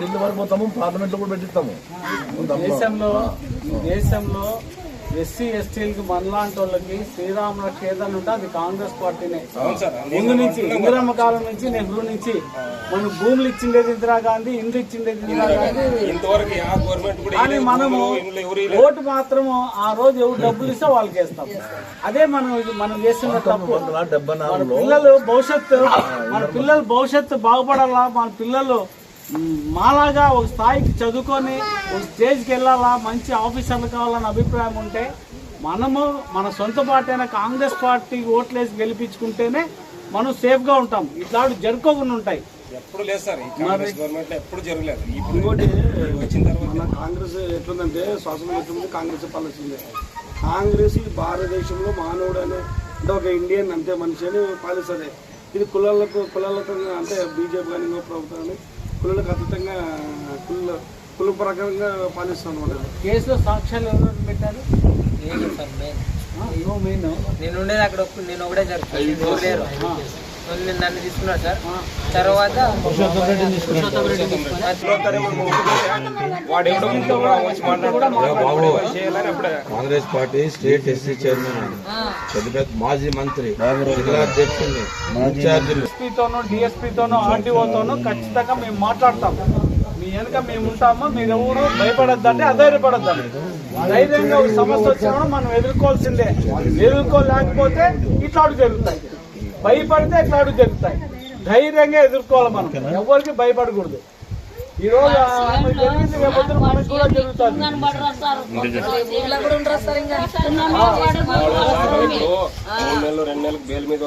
ఢిల్లీ వరకు పోతాము పార్లమెంట్లో కూడా పెట్టిస్తాము. దేశంలో దేశంలో ఎస్సీ ఎస్టీలకి మనలాంటి వాళ్ళకి శ్రీరాముల క్షేత్రం ఉంటే అది కాంగ్రెస్ పార్టీనే. ముందు నుంచి ఇందిరమ్మ కాలం నుంచి నెహ్రూ నుంచి. మన భూములు ఇచ్చిండేది ఇందిరాగాంధీ ఇండ్లు ఇచ్చిండేది ఇందిరాగాంధీ. ఇంతవరకు ఆ గవర్నమెంట్ కూడా కానీ మనము ఓటు మాత్రము ఆ రోజు ఎవరు డబ్బులు ఇస్తే వాళ్ళకి వేస్తాం. అదే మనం మనం చేస్తున్న తప్పు. మన పిల్లలు భవిష్యత్తు మన పిల్లల భవిష్యత్తు బాగుపడాలా? మన పిల్లలు మాలాగా ఒక స్థాయికి చదువుకొని ఒక స్టేజ్కి వెళ్ళాలా మంచి ఆఫీసర్లు కావాలన్న అభిప్రాయం ఉంటే మనము మన సొంత పార్టీ అయిన కాంగ్రెస్ పార్టీకి ఓట్లేసి గెలిపించుకుంటేనే మనం సేఫ్గా ఉంటాం. ఇట్లాంటి జరుపుకోకుండా ఉంటాయి. ఎప్పుడు లేదు సార్ గవర్నమెంట్ ఎప్పుడు జరగలేదు. ఇప్పుడు ఇంకోటి వచ్చిన తర్వాత కాంగ్రెస్ ఎట్లుందంటే స్వాతంత్రం వచ్చినప్పుడు కాంగ్రెస్ పాలిస్తుంది కాంగ్రెస్ భారతదేశంలో మానవుడు అనే అంటే ఒక ఇండియన్ అంతే మనిషి అని పాలిస్తుంది. ఇది కులాలకు కులాలతో అంటే బీజేపీ కానీ ఇంకో ప్రభుత్వం కానీ కులాలకు అతీతంగా కుల కుల ప్రకారంగా పాలిస్తాం అనమాట కేసులో సాక్ష్యాలు ఎవరు పెట్టారు? నేను సార్ మెయిన్ ఆ, నువ్వు మెయిన్. నేను ఉండేది అక్కడ నేను ఒకటే జరుగుతుంది. లేరు. నన్ను నన్ను తీసుకున్నారు సార్. తర్వాత Congress party state SC chairman. పెద్ద పెద్ద మాజీ మంత్రి. జిల్లా అధ్యక్షుడిని. ఎస్పీతోనూ డిఎస్పీతోనూ ఆర్టీఓతోనూ ఖచ్చితంగా మేము మాట్లాడతాం. మీ వెనుక మేము ఉంటాము. మీరు ఎవరు భయపడద్దంటే అధైర్యపడద్దండి. ధైర్యంగా ఒక సమస్య వచ్చినా మనం ఎదుర్కోవాల్సిందే. ఎదుర్కోలేకపోతే ఇట్లాంటి జరుగుతాయి. భయపడితే ఇట్లాంటి జరుగుతాయి. ధైర్యంగా ఎదుర్కోవాలి మనం. ఎవరికి భయపడకూడదు. ఈ రోజు ఆమె జరిగింది రేపొద్దున మనకు కూడా జరుగుతుంది. మూడు నెలలు రెండు నెలలకు బెయిల్ మీద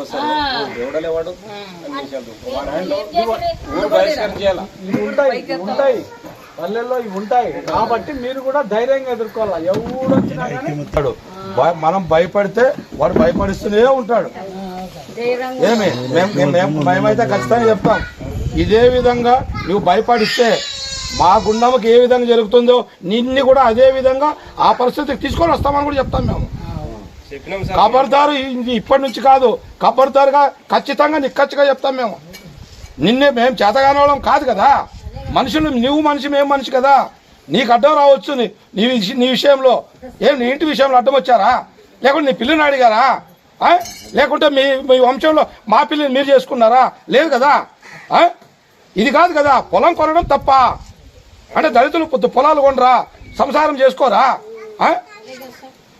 ఉంటాయి ఉంటాయి. పల్లెల్లో ఇవి ఉంటాయి. కాబట్టి మీరు కూడా ధైర్యంగా ఎదుర్కోవాలి? ఎవడు వచ్చినా మనం భయపడితే వాడు భయపడిస్తూనే ఉంటాడు. ఏమి? మేము- మేము- మేమైతే ఖచ్చితంగా చెప్తాం. ఇదే విధంగా నువ్వు భయపడిస్తే మా గుండమ్మకి ఏ విధంగా జరుగుతుందో నిన్ను కూడా అదే విధంగా ఆ పరిస్థితికి తీసుకొని వస్తామని కూడా చెప్తాం మేము. కబర్దారు ఖబర్దారు ఇప్పటి నుంచి కాదు. ఖబర్దారుగా ఖచ్చితంగా నిక్కచ్చిగా చెప్తాం మేము. నిన్నే మేము చేతగాని వాళ్ళం కాదు కదా. మనుషులు నువ్వు మనిషి మేము మనిషి కదా. నీకు అడ్డం రావచ్చు నీ నీ నీ విషయంలో. ఏం నీ ఇంటి విషయంలో అడ్డం వచ్చారా? లేకుంటే నీ పిల్లని అడిగారా? లేకుంటే మీ మీ వంశంలో మా పిల్లని మీరు చేసుకున్నారా? లేదు కదా? ఇది కాదు కదా పొలం కొనడం తప్ప. అంటే దళితులు పొద్దు పొలాలు కొనరా? సంసారం చేసుకోరా?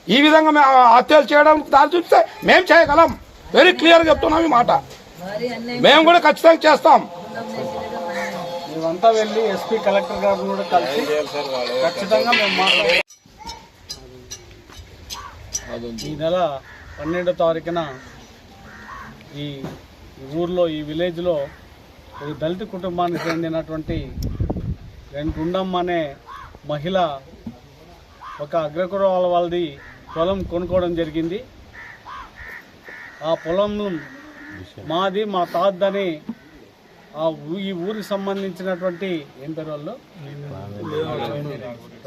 ఈ విధంగా మేము హత్యలు చేయడానికి దారి చూపిస్తే మేము చేయగలం. వెరీ క్లియర్ చెప్తున్నాం ఈ మాట. మేము కూడా ఖచ్చితంగా చేస్తాం. మేమంతా వెళ్ళి ఎస్పీ కలెక్టర్ గారిని కూడా కలిసి ఖచ్చితంగా మేము మాట్లాడాం ఈ నెల పన్నెండో తారీఖున ఈ ఊర్లో ఈ విలేజ్లో ఒక దళిత కుటుంబానికి చెందినటువంటి గుండమ్మ అనే మహిళ ఒక అగ్రకురాల వాళ్ళది పొలం కొనుక్కోవడం జరిగింది. ఆ పొలం మాది మా తాతని ఆ ఈ ఊరికి సంబంధించినటువంటి ఏం పేరు వాళ్ళు?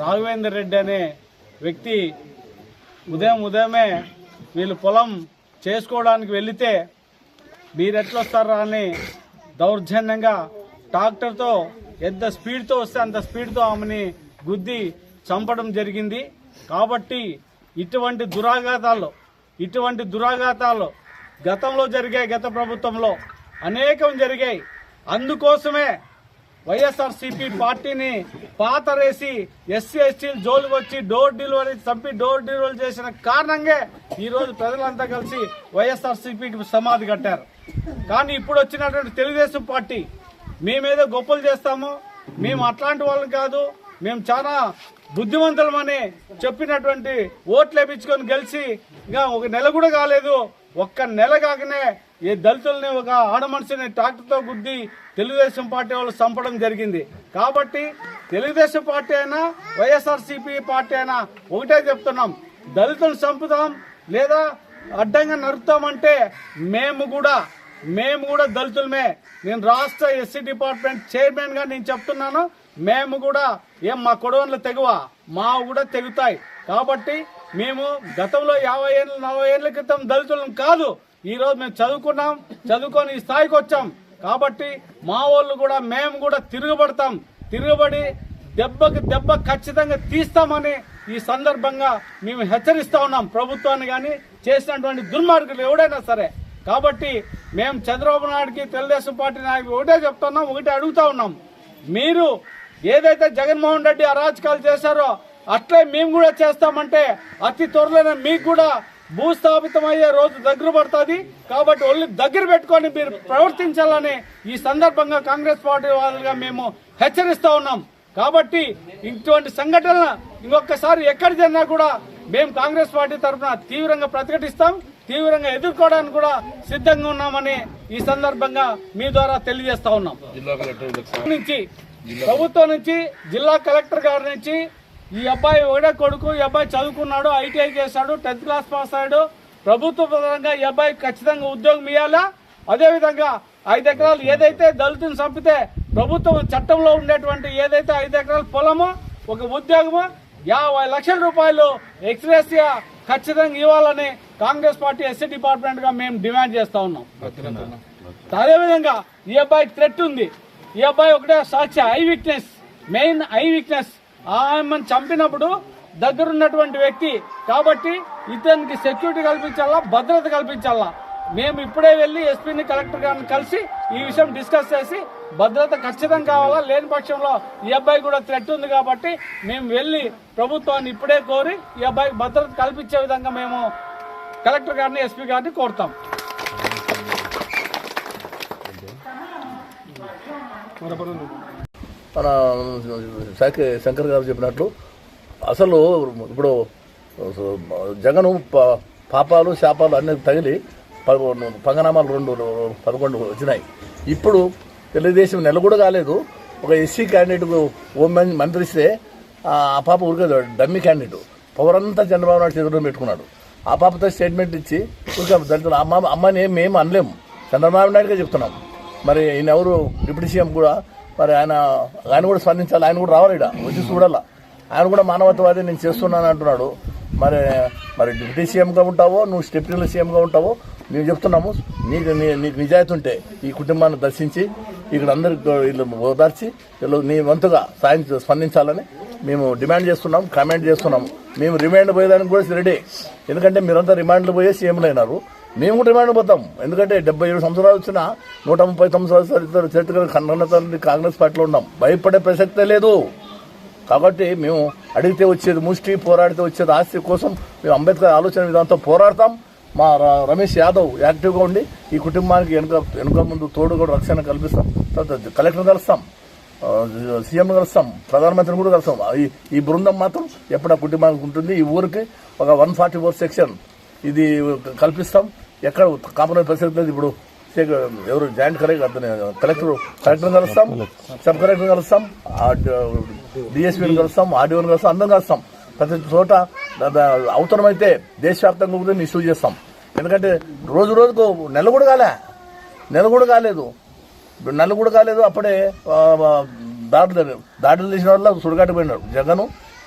రాఘవేందర్ రెడ్డి అనే వ్యక్తి ఉదయం ఉదయమే వీళ్ళు పొలం చేసుకోవడానికి వెళితే మీరు ఎట్లా వస్తారా అని దౌర్జన్యంగా ట్రాక్టర్తో ఎంత స్పీడ్తో వస్తే అంత స్పీడ్తో ఆమెని గుద్ది చంపడం జరిగింది. కాబట్టి ఇటువంటి దురాఘాతాలు ఇటువంటి దురాఘాతాలు గతంలో జరిగాయి గత ప్రభుత్వంలో. అనేకం జరిగాయి. అందుకోసమే వైఎస్ఆర్సీపీ పార్టీని పాతరేసి ఎస్సీ ఎస్టీలు జోలు వచ్చి డోర్ డెలివరీ చంపి డోర్ డెలివరీ చేసిన కారణంగా ఈరోజు ప్రజలంతా కలిసి వైఎస్ఆర్సీపీకి సమాధి కట్టారు. కానీ ఇప్పుడు వచ్చినటువంటి తెలుగుదేశం పార్టీ మేమేదో గొప్పలు చేస్తాము మేము అట్లాంటి వాళ్ళం కాదు మేము చాలా బుద్ధిమంతులమని చెప్పినటువంటి ఓట్లు వేపించుకొని గెలిచి ఇంకా ఒక నెల కూడా కాలేదు. ఒక్క నెల కాకనే ఈ దళితుల్ని ఒక ఆడ మనిషిని ట్రాక్టర్తో గుద్ది తెలుగుదేశం పార్టీ వాళ్ళు చంపడం జరిగింది. కాబట్టి తెలుగుదేశం పార్టీ అయినా వైఎస్ఆర్సీపీ పార్టీ అయినా ఒకటే చెప్తున్నాం. దళితులు చంపుతాం లేదా అడ్డంగా నరుపుతామంటే మేము కూడా మేము కూడా దళితులమే. నేను రాష్ట్ర ఎస్సీ డిపార్ట్మెంట్ చైర్మన్గా నేను చెప్తున్నాను మేము కూడా ఏం మా కొడవన్లు తెగువ? మా కూడా తెగుతాయి. కాబట్టి మేము గతంలో యాభై ఏళ్ళు నలభై ఏళ్ళ క్రితం దళితులం కాదు. ఈ రోజు మేము చదువుకున్నాం చదువుకొని ఈ స్థాయికి వచ్చాం. కాబట్టి మా వాళ్ళు కూడా మేము కూడా తిరుగుబడతాం. తిరుగుబడి దెబ్బకి దెబ్బ ఖచ్చితంగా తీస్తామని ఈ సందర్భంగా మేము హెచ్చరిస్తా ఉన్నాం. ప్రభుత్వాన్ని కానీ చేసినటువంటి దుర్మార్గులు ఎవడైనా సరే. కాబట్టి మేము చంద్రబాబు నాయుడుకి తెలుగుదేశం పార్టీ నాయకులు ఒకటే చెప్తున్నాం ఒకటే అడుగుతా ఉన్నాం. మీరు ఏదైతే జగన్మోహన్ రెడ్డి అరాచకాలు చేశారో అట్లే మేము కూడా చేస్తామంటే అతి త్వరలోనే మీకు కూడా భూస్థాపితం అయ్యే రోజు దగ్గర పడుతుంది. కాబట్టి ఒళ్ళు దగ్గర పెట్టుకొని మీరు ప్రవర్తించాలని ఈ సందర్భంగా కాంగ్రెస్ పార్టీ వాళ్ళుగా మేము హెచ్చరిస్తా ఉన్నాం. కాబట్టి ఇటువంటి సంఘటన ఇంకొకసారి ఎక్కడ జరిగినా కూడా మేము కాంగ్రెస్ పార్టీ తరఫున తీవ్రంగా ప్రతిఘటిస్తాం. తీవ్రంగా ఎదుర్కోవడానికి కూడా సిద్ధంగా ఉన్నామని ఈ సందర్భంగా మీ ద్వారా తెలియజేస్తా ఉన్నాం. నుంచి ప్రభుత్వం నుంచి జిల్లా కలెక్టర్ గారి నుంచి ఈ అబ్బాయి ఒకడే కొడుకు ఈ అబ్బాయి చదువుకున్నాడు ఐటీఐ చేశాడు టెన్త్ క్లాస్ పాస్ అయ్యాడు. ప్రభుత్వ పరంగా ఈ అబ్బాయి ఖచ్చితంగా ఉద్యోగం ఇవ్వాలా అదేవిధంగా ఐదు ఎకరాలు ఏదైతే దళితుని చంపితే ప్రభుత్వం చట్టంలో ఉండేటువంటి ఏదైతే ఐదు ఎకరాల పొలమో ఒక ఉద్యోగమో యాభై లక్షల రూపాయలు ఎక్స్గ్రేసియా ఖచ్చితంగా ఇవ్వాలని కాంగ్రెస్ పార్టీ ఎస్సీ డిపార్ట్మెంట్గా మేము డిమాండ్ చేస్తా ఉన్నాం. అదేవిధంగా ఈ అబ్బాయి థ్రెట్ ఉంది. ఈ అబ్బాయి ఒకటే సాక్షి eye witness main eye witness ఆమెను చంపినప్పుడు దగ్గరున్నటువంటి వ్యక్తి కాబట్టి ఇతనికి సెక్యూరిటీ కల్పించాలా భద్రత కల్పించాలా? మేము ఇప్పుడే వెళ్ళి ఎస్పీని కలెక్టర్ గారిని కలిసి ఈ విషయం డిస్కస్ చేసి భద్రత ఖచ్చితంగా కావాలా లేని పక్షంలో ఈ అబ్బాయి కూడా థ్రెట్ ఉంది కాబట్టి మేము వెళ్ళి ప్రభుత్వాన్ని ఇప్పుడే కోరి ఈ అబ్బాయికి భద్రత కల్పించే విధంగా మేము కలెక్టర్ గారిని ఎస్పీ గారిని కోరుతాం. మన శాఖ శంకర్ గారు చెప్పినట్లు అసలు ఇప్పుడు జగను పాపాలు శాపాలు అన్నీ తగిలి పంగనామాలు రెండు పదకొండు వచ్చినాయి. ఇప్పుడు తెలుగుదేశం నెల కూడా కాలేదు. ఒక ఎస్సీ క్యాండిడేట్ ఓ మం- మంత్రి ఇస్తే ఆ పాప ఊరికే డమ్మి క్యాండిడేట్. పవర్ అంతా చంద్రబాబు నాయుడు చేతిలో పెట్టుకున్నాడు. ఆ పాపతో స్టేట్మెంట్ ఇచ్చి ఊరికే దళితులు అమ్మ అమ్మని మేము అనలేము చంద్రబాబు నాయుడుగా చెప్తున్నాం. మరి ఈయన ఎవరు డిప్యూటీ సీఎం కూడా మరి ఆయన ఆయన కూడా స్పందించాలి ఆయన కూడా రావాలి ఈడ వచ్చి చూడాల. ఆయన కూడా మానవత్వవాది నేను చేస్తున్నాను అంటున్నాడు. మరి మరి డిప్యూటీ సీఎంగా ఉంటావో నువ్వు స్టెప్యూటీ సీఎంగా ఉంటావో మేము చెప్తున్నాము. నీకు నీకు నిజాయితీ ఉంటే ఈ కుటుంబాన్ని దర్శించి ఇక్కడ అందరికి వీళ్ళు ఓదార్చి వీళ్ళు నీ వంతుగా సాయం చే- స్పందించాలని మేము డిమాండ్ చేస్తున్నాం కామెంట్ చేస్తున్నాము. మేము రిమాండ్ పోయేదానికి కూడా రెడీ. ఎందుకంటే మీరంతా రిమాండ్లు పోయే సీఎంలు అయినారు. మేము కూడా రిమాండ్ పోతాం. ఎందుకంటే డెబ్బై ఏడు సంవత్సరాలు వచ్చిన నూట ముప్పై తొమ్మిది సంవత్సరాలు చరిత్ర కన్నత కాంగ్రెస్ పార్టీలో ఉన్నాం. భయపడే ప్రసక్తే లేదు. కాబట్టి మేము అడిగితే వచ్చేది ముష్టి పోరాడితే వచ్చేది ఆస్తి కోసం మేము అంబేద్కర్ ఆలోచన విధానంతో పోరాడతాం. మా ర- రమేష్ యాదవ్ యాక్టివ్గా ఉండి ఈ కుటుంబానికి వెనుక వెనుక ముందు తోడు కూడా రక్షణ కల్పిస్తాం. తర్వాత కలెక్టర్ కలుస్తాం. సీఎం కలుస్తాం. ప్రధానమంత్రిని కూడా కలుస్తాం. ఈ- ఈ బృందం మాత్రం ఎప్పుడు ఆ కుటుంబానికి ఉంటుంది. ఈ ఊరికి ఒక వన్ ఫార్టీ ఫోర్ సెక్షన్ ఇది కల్పిస్తాం. ఎక్కడ కాంప్రమైజ్ పరిస్థితి లేదు ఇప్పుడు ఎవరు జాయింట్ కలెక్టర్ కలెక్టర్ కలెక్టర్ కలుస్తాం సబ్ కలెక్టర్ కలుస్తాం డిఎస్పీని కలుస్తాం ఆర్డీఓని కలుస్తాం అందరం కలుస్తాం. ప్రతి చోట అవసరమైతే దేశవ్యాప్తంగా కూడా ఇష్యూ చేస్తాం. ఎందుకంటే రోజు రోజుకు నెల కూడా కాలే. నెల కూడా కాలేదు. ఇప్పుడు నెల కూడా కాలేదు అప్పుడే దాడులు దాడులు చేసిన వల్ల సుడిగాటు పోయినాడు. జగను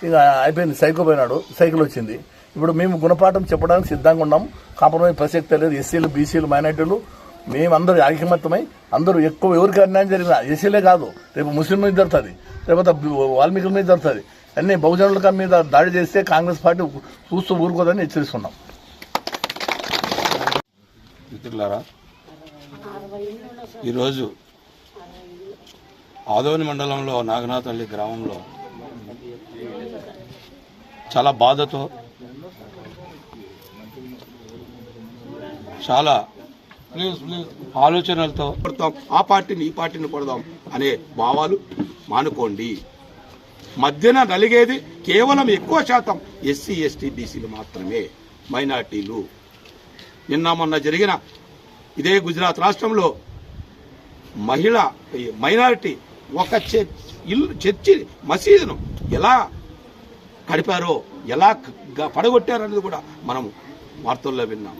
ఇక అయిపోయింది సైకో పోయినాడు సైకిల్ వచ్చింది. ఇప్పుడు మేము గుణపాఠం చెప్పడానికి సిద్ధంగా ఉన్నాం. కాంప్రమైజ్ ప్రసక్తి లేదు. ఎస్సీలు బీసీలు మైనార్టీలు మేమందరూ ఐకమత్యమై అందరూ ఎక్కువ ఎవరికి అన్యాయం జరిగిన ఎస్సీలే కాదు. రేపు ముస్లిం మీద జరుగుతుంది. లేకపోతే వాల్మీకుల మీద జరుగుతుంది. అన్ని బహుజనుల మీద దాడి చేస్తే కాంగ్రెస్ పార్టీ చూస్తూ ఊరుకోదని హెచ్చరిస్తున్నాం. మిత్రులారా ఈరోజు ఆదోని మండలంలో నాగనాథల్లి గ్రామంలో చాలా బాధతో చాలా. ఆలోచనలతో. కొడతాం. ఆ పార్టీని ఈ పార్టీని కొడదాం అనే భావాలు మానుకోండి. మధ్యన నలిగేది కేవలం ఎక్కువ శాతం ఎస్సీ ఎస్టీ బీసీలు మాత్రమే మైనార్టీలు. నిన్న మొన్న జరిగిన ఇదే గుజరాత్ రాష్ట్రంలో మహిళ మైనారిటీ ఒక ఇల్లు చర్చి మసీదును ఎలా కడిపారో ఎలా గ- పడగొట్టారనేది కూడా మనం వార్తల్లో విన్నాం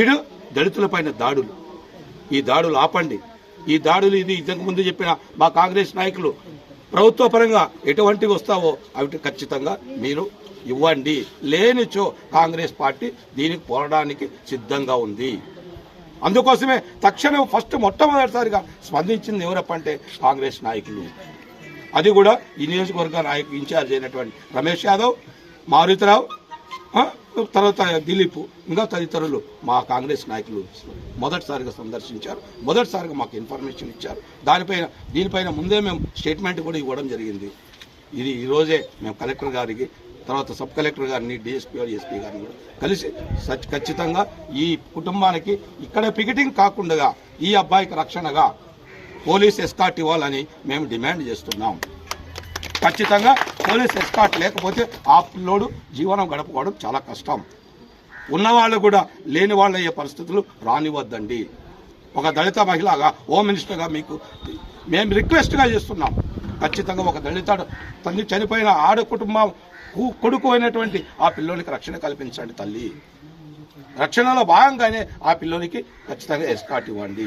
ఇడు దళితులపైన దాడులు. ఈ దాడులు ఆపండి. ఈ దాడులు ఇది ఇంతకుముందు చెప్పిన మా కాంగ్రెస్ నాయకులు. ప్రభుత్వ పరంగా ఎటువంటివి వస్తావో అవి ఖచ్చితంగా మీరు ఇవ్వండి. లేనిచో కాంగ్రెస్ పార్టీ దీనికి పోరాడానికి సిద్ధంగా ఉంది. అందుకోసమే తక్షణం ఫస్ట్ మొట్టమొదటిసారిగా స్పందించింది ఎవరప్పంటే కాంగ్రెస్ నాయకులు. అది కూడా ఈ నియోజకవర్గ నాయకు ఇన్ఛార్జ్ అయినటువంటి రమేష్ యాదవ్ మారుతిరావు తర్వాత దిలీప్ ఇంకా తదితరులు మా కాంగ్రెస్ నాయకులు మొదటిసారిగా సందర్శించారు. మొదటిసారిగా మాకు ఇన్ఫర్మేషన్ ఇచ్చారు. దానిపైన దీనిపైన ముందే మేము స్టేట్మెంట్ కూడా ఇవ్వడం జరిగింది. ఇది ఈరోజే మేము కలెక్టర్ గారికి తర్వాత సబ్ కలెక్టర్ గారిని డిఎస్పీ ఎస్పీ గారిని కూడా కలిసి సచ్- ఖచ్చితంగా ఈ కుటుంబానికి ఇక్కడ పికెటింగ్ కాకుండా ఈ అబ్బాయికి రక్షణగా పోలీస్ ఎస్కాట్ ఇవ్వాలని మేము డిమాండ్ చేస్తున్నాం. ఖచ్చితంగా పోలీస్ ఎస్కాట్ లేకపోతే ఆ పిల్లోడు జీవనం గడపడం చాలా కష్టం. ఉన్నవాళ్ళు కూడా లేని వాళ్ళు అయ్యే పరిస్థితులు రానివద్దండి ఒక దళిత మహిళగా హోమ్ మినిస్టర్గా మీకు మేము రిక్వెస్ట్గా చేస్తున్నాం. ఖచ్చితంగా ఒక దళిత తల్లి చనిపోయిన ఆడ కుటుంబం కొడుకు అయినటువంటి ఆ పిల్లోనికి రక్షణ కల్పించండి తల్లి. రక్షణలో భాగంగానే ఆ పిల్లోనికి ఖచ్చితంగా ఎస్కాట్ ఇవ్వండి.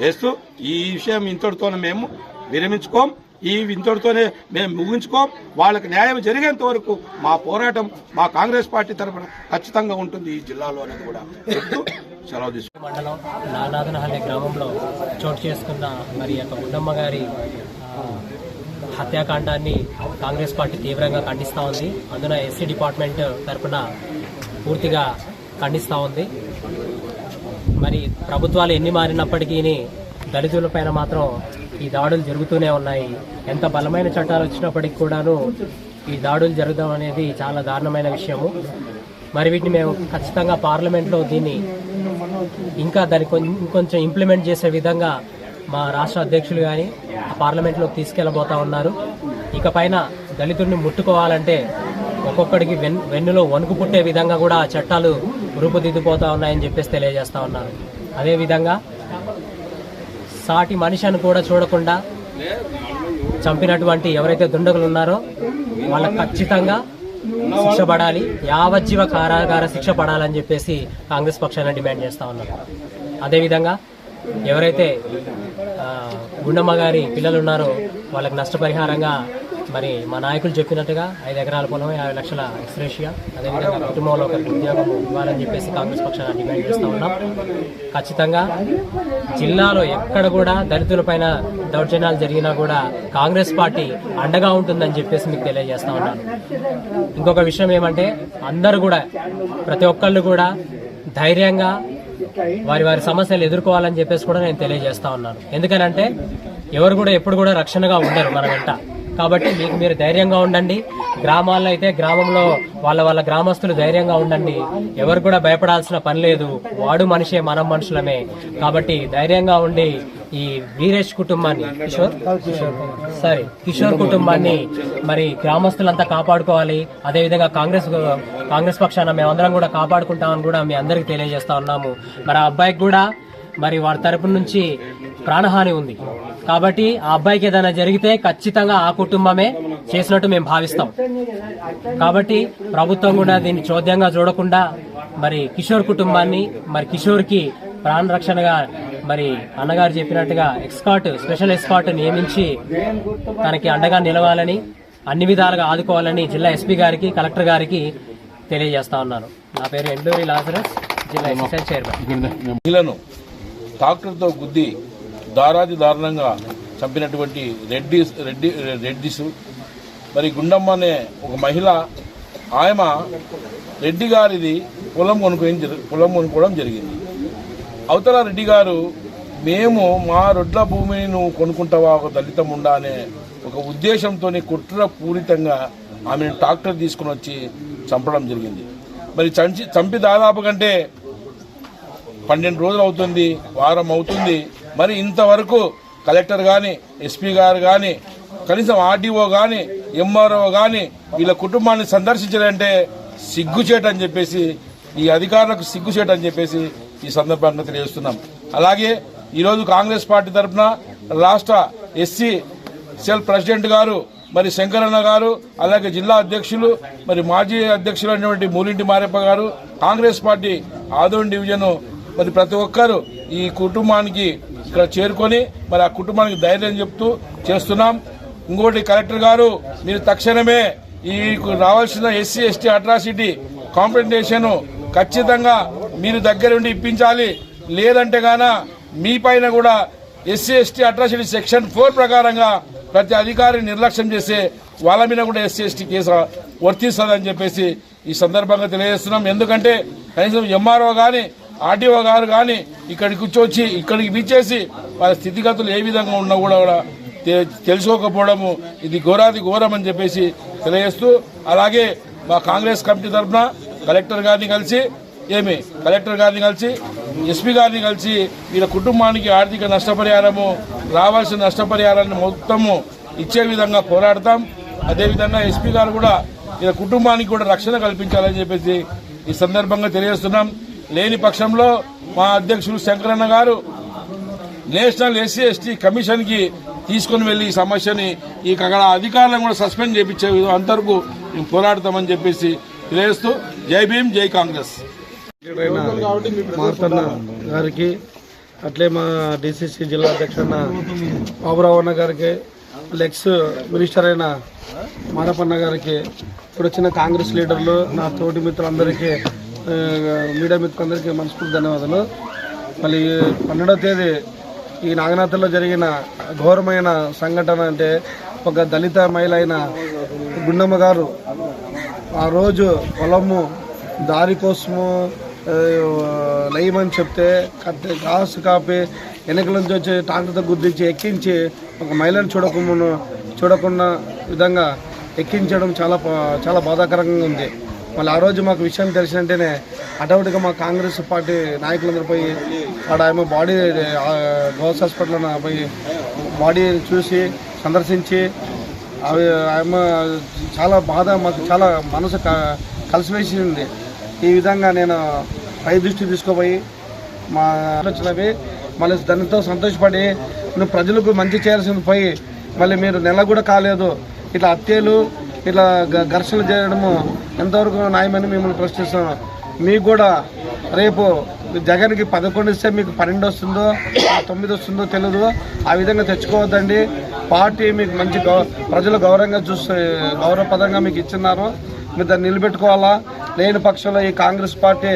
వేస్తూ ఈ విషయం ఇంతటితో మేము విరమించుకోం. ఈ ఇంతటితోనే మేము ముగించుకోం. వాళ్ళకి న్యాయం జరిగేంత వరకు మా పోరాటం మా కాంగ్రెస్ పార్టీ తరఫున ఖచ్చితంగా ఉంటుంది ఈ జిల్లాలో అనేది కూడా. చెప్తూ సెలవు మండలం నానాదనహల్లి గ్రామంలో చోటు చేసుకున్న మరి యొక్క గుండమ్మ గారి హత్యాకాండాన్ని కాంగ్రెస్ పార్టీ తీవ్రంగా ఖండిస్తూ ఉంది. అందున ఎస్సీ డిపార్ట్మెంట్ తరపున పూర్తిగా ఖండిస్తూ ఉంది. మరి ప్రభుత్వాలు ఎన్ని మారినప్పటికీ దళితులపైన మాత్రం ఈ దాడులు జరుగుతూనే ఉన్నాయి. ఎంత బలమైన చట్టాలు వచ్చినప్పటికి కూడాను ఈ దాడులు జరగడం అనేది చాలా దారుణమైన విషయము. మరి వీటిని మేము ఖచ్చితంగా పార్లమెంట్లో దీన్ని ఇంకా దాన్ని కొంచెం ఇంప్లిమెంట్ చేసే విధంగా మా రాష్ట్ర అధ్యక్షులు కానీ పార్లమెంట్లోకి తీసుకెళ్ళబోతా ఉన్నారు. ఇక పైన దళితుడిని ముట్టుకోవాలంటే ఒక్కొక్కడికి వెన్ వెన్నులో వణుకు పుట్టే విధంగా కూడా చట్టాలు రూపుదిద్దుపోతా ఉన్నాయని చెప్పేసి తెలియజేస్తా ఉన్నారు. అదేవిధంగా సాటి మనిషిని కూడా చూడకుండా చంపినటువంటి ఎవరైతే దుండగులు ఉన్నారో వాళ్ళకి ఖచ్చితంగా శిక్ష పడాలి యావజ్జీవ కారాగార శిక్ష పడాలని చెప్పేసి కాంగ్రెస్ పక్షాన్ని డిమాండ్ చేస్తా ఉన్నారు. అదేవిధంగా ఎవరైతే గుండమ్మ గారి పిల్లలు ఉన్నారో వాళ్ళకి నష్టపరిహారంగా మరి మా నాయకులు చెప్పినట్టుగా ఐదు ఎకరాల పొలం యాభై లక్షల ఎక్స్రేషియా. అదేవిధంగా కుటుంబంలో ఒకరికి ఉద్యోగం ఇవ్వాలని చెప్పేసి కాంగ్రెస్ పక్షాన డిమాండ్ చేస్తూ ఉన్నాం. ఖచ్చితంగా జిల్లాలో ఎక్కడ కూడా దళితులపైన దౌర్జన్యాలు జరిగినా కూడా కాంగ్రెస్ పార్టీ అండగా ఉంటుందని చెప్పేసి మీకు తెలియజేస్తా ఉన్నాను. ఇంకొక విషయం ఏమంటే అందరూ కూడా ప్రతి ఒక్కళ్ళు కూడా ధైర్యంగా వారి వారి సమస్యలు ఎదుర్కోవాలని చెప్పేసి కూడా నేను తెలియజేస్తా ఉన్నాను. ఎందుకనంటే ఎవరు కూడా ఎప్పుడు కూడా రక్షణగా ఉండరు మన వెంట. కాబట్టి మీకు మీరు ధైర్యంగా ఉండండి. గ్రామాల్లో అయితే గ్రామంలో వాళ్ళ వాళ్ళ గ్రామస్తులు ధైర్యంగా ఉండండి. ఎవరు కూడా భయపడాల్సిన పని లేదు. వాడు మనిషే మనం మనుషులమే. కాబట్టి ధైర్యంగా ఉండి ఈ వీరేష్ కుటుంబాన్ని కిషోర్? సారీ కిషోర్ కుటుంబాన్ని మరి గ్రామస్తులంతా కాపాడుకోవాలి. అదేవిధంగా కాంగ్రెస్ కాంగ్రెస్ పక్షాన మేమందరం కూడా కాపాడుకుంటామని కూడా మీ అందరికి తెలియజేస్తా ఉన్నాము. మరి ఆ అబ్బాయికి కూడా మరి వారి తరపు నుంచి ప్రాణహాని ఉంది. కాబట్టి ఆ అబ్బాయికి ఏదైనా జరిగితే ఖచ్చితంగా ఆ కుటుంబమే చేసినట్టు మేము భావిస్తాం. కాబట్టి ప్రభుత్వం కూడా దీన్ని చోద్యంగా చూడకుండా మరి కిషోర్ కుటుంబాన్ని మరి కిషోర్కి ప్రాణ రక్షణగా మరి అన్నగారు చెప్పినట్టుగా ఎక్స్కాట్ స్పెషల్ ఎక్స్పర్ట్ నియమించి తనకి అండగా నిలవాలని అన్ని విధాలుగా ఆదుకోవాలని జిల్లా ఎస్పీ గారికి కలెక్టర్ గారికి తెలియజేస్తా ఉన్నాను. నా పేరు ఎండూరి లాజరస్ జిల్లా ఎస్ఎస్ఎల్ చైర్మన్. ట్రాక్టర్తో గుద్ది దారాది దారుణంగా చంపినటువంటి రెడ్డి రెడ్డి రెడ్డిస్. మరి గుండమ్మ అనే ఒక మహిళ ఆయమ రెడ్డి గారిది పొలం కొనుక్కోవడం పొలం కొనుక్కోవడం జరిగింది. అవతల రెడ్డి గారు మేము మా రొడ్ల భూమిని నువ్వు కొనుక్కుంటావా? ఒక దళితం ఉండా? అనే ఒక ఉద్దేశంతో కుట్ర పూరితంగా ఆమెను ట్రాక్టర్ తీసుకుని వచ్చి చంపడం జరిగింది. మరి చంచి చంపి దాదాపు కంటే పన్నెండు రోజులు అవుతుంది వారం అవుతుంది. మరి ఇంతవరకు కలెక్టర్ కానీ ఎస్పీ గారు కానీ కనీసం ఆర్డీఓ కానీ ఎంఆర్ఓ కానీ వీళ్ళ కుటుంబాన్ని సందర్శించాలంటే సిగ్గుచేట అని చెప్పేసి ఈ అధికారులకు సిగ్గుచేట అని చెప్పేసి ఈ సందర్భంగా తెలియజేస్తున్నాం. అలాగే ఈరోజు కాంగ్రెస్ పార్టీ తరఫున రాష్ట్ర ఎస్సీ సెల్ ప్రెసిడెంట్ గారు మరి శంకరన్న గారు అలాగే జిల్లా అధ్యక్షులు మరి మాజీ అధ్యక్షులు అయినటువంటి మూలింటి మారెప్ప గారు కాంగ్రెస్ పార్టీ ఆదోన్ డివిజన్ మరి ప్రతి ఒక్కరు ఈ కుటుంబానికి ఇక్కడ చేరుకొని మరి ఆ కుటుంబానికి ధైర్యం చెప్తూ చేస్తున్నాం. ఇంకోటి కలెక్టర్ గారు మీరు తక్షణమే ఈ రావాల్సిన ఎస్సీ ఎస్టీ అట్రాసిటీ కాంపెన్సేషన్ ఖచ్చితంగా మీరు దగ్గరుండి ఇప్పించాలి. లేదంటే గాన మీ పైన కూడా SC ST atrocity section four ప్రకారంగా ప్రతి అధికారిని నిర్లక్ష్యం చేసే వాళ్ళ మీద కూడా ఎస్సీ ఎస్టీ కేసు వర్తిస్తుందని చెప్పేసి ఈ సందర్భంగా తెలియజేస్తున్నాం. ఎందుకంటే కనీసం ఎంఆర్ఓ కానీ ఆర్టీఓ గారు కానీ ఇక్కడికి కూర్చొచ్చి ఇక్కడికి పిచ్చేసి వాళ్ళ స్థితిగతులు ఏ విధంగా ఉన్నా కూడా కూడా తెలుసుకోకపోవడము ఇది ఘోరాది ఘోరం అని చెప్పేసి తెలియజేస్తూ అలాగే మా కాంగ్రెస్ కమిటీ తరఫున కలెక్టర్ గారిని కలిసి ఏమి కలెక్టర్ గారిని కలిసి ఎస్పీ గారిని కలిసి వీళ్ళ కుటుంబానికి ఆర్థిక నష్టపరిహారము రావాల్సిన నష్టపరిహారాన్ని మొత్తము ఇచ్చే విధంగా పోరాడతాం. అదేవిధంగా ఎస్పీ గారు కూడా వీళ్ళ కుటుంబానికి కూడా రక్షణ కల్పించాలని చెప్పేసి ఈ సందర్భంగా తెలియజేస్తున్నాం. లేని పక్షంలో మా అధ్యక్షులు శంకరన్న గారు నేషనల్ ఎస్సీ ఎస్టీ కమిషన్కి తీసుకుని వెళ్ళి ఈ సమస్యని ఈ అక్కడ అధికారులను కూడా సస్పెండ్ చేయించే అంతవరకు మేము పోరాడతామని చెప్పేసి తెలియజేస్తూ జై భీమ్ జై కాంగ్రెస్. మార్తన్న గారికి అట్లే మా డిసిసి జిల్లా అధ్యక్షున్న బాబురావన్న గారికి ఎక్స్ మినిస్టర్ అయిన మారపన్న గారికి ఇప్పుడు వచ్చిన కాంగ్రెస్ లీడర్లు నా తోటి మిత్రులందరికీ మీడియా మిత్రులందరికీ మనస్ఫూర్తి ధన్యవాదాలు. మళ్ళీ పన్నెండవ తేదీ ఈ నాగనాథంలో జరిగిన ఘోరమైన సంఘటన అంటే ఒక దళిత మహిళ అయిన గుండమ్మ గారు ఆ రోజు పొలము దారి కోసము లయమని లేయమని చెప్తే కత్తి గాసు కాపి వెనకల నుంచి వచ్చి టాంకుతో గుద్దించి ఎక్కించి ఒక మహిళను చూడకుండా చూడకుండా విధంగా ఎక్కించడం చాలా చాలా బాధాకరంగా ఉంది. మళ్ళీ ఆ రోజు మాకు విషయం తెలిసినంటేనే అటౌట్గా మా కాంగ్రెస్ పార్టీ నాయకులందరూ పోయి ఆడ ఆమె బాడీ గవర్స్ హాస్పిటల్ పోయి బాడీ చూసి సందర్శించి అవి ఆమె చాలా బాధ మాకు చాలా మనసు క- కలిసివేసింది. ఈ విధంగా నేను పై దృష్టి తీసుకుపోయి మా ఆలోచనవి మళ్ళీ దానితో సంతోషపడి నువ్వు ప్రజలకు మంచి చేయాల్సింది పోయి మళ్ళీ మీరు నెల కూడా కాలేదు. ఇట్లా హత్యలు ఇలా గ- ఘర్షణలు చేయడము ఎంతవరకు న్యాయమని మిమ్మల్ని ప్రశ్నిస్తున్నాం మీకు కూడా రేపు జగన్కి పదకొండు ఇస్తే మీకు పన్నెండు వస్తుందో తొమ్మిది వస్తుందో తెలియదు ఆ విధంగా తెచ్చుకోవద్దండి. పార్టీ మీకు మంచి గౌ ప్రజలు గౌరవంగా చూస్తే గౌరవపదంగా మీకు ఇచ్చినారు మీరు దాన్ని నిలబెట్టుకోవాలా? లేని పక్షంలో ఈ కాంగ్రెస్ పార్టీ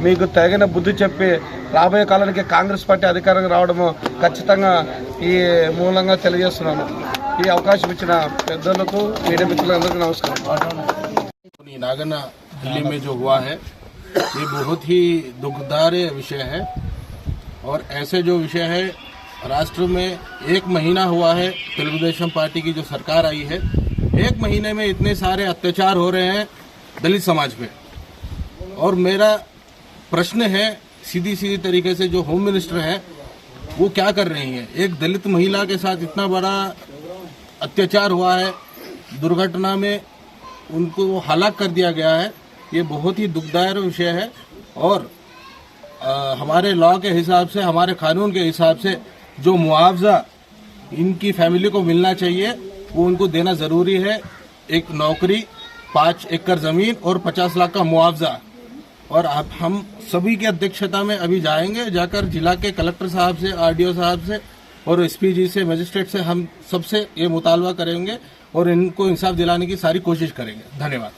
మీకు తగిన బుద్ధి చెప్పి రాబోయే కాలానికి కాంగ్రెస్ పార్టీ అధికారంగా రావడము ఖచ్చితంగా ఈ మూలంగా తెలియజేస్తున్నాను. ఈ అవకాశం ఇచ్చిన పెద్దలకు మీడియా మిత్రులందరికీ నమస్కారం नागना दिल्ली में जो हुआ है ये बहुत ही दुखदार विषय है और ऐसे जो विषय है राष्ट्र में एक महीना हुआ है तेलुगुदेशम पार्टी की जो सरकार आई है एक महीने में इतने सारे अत्याचार हो रहे हैं दलित समाज पे और मेरा प्रश्न है सीधी सीधी तरीके से जो होम मिनिस्टर है वो क्या कर रही हैं एक दलित महिला के साथ इतना बड़ा अत्याचार हुआ है दुर्घटना में उनको हलाक कर दिया गया है। ये बहुत ही दुखदायक विषय है और अ, हमारे लॉ के हिसाब से हमारे कानून के हिसाब से जो मुआवजा इनकी फैमिली को मिलना चाहिए वो उनको देना ज़रूरी है। एक नौकरी पाँच एकड़ ज़मीन और पचास लाख का मुआवजा। और अब हम सभी की अध्यक्षता में अभी जाएँगे जाकर जिला के कलेक्टर साहब से आरडीओ साहब से और एसपी जी से मजिस्ट्रेट से हम सबसे ये मुतालबा करेंगे और इनको इंसाफ दिलाने की सारी कोशिश करेंगे। धन्यवाद।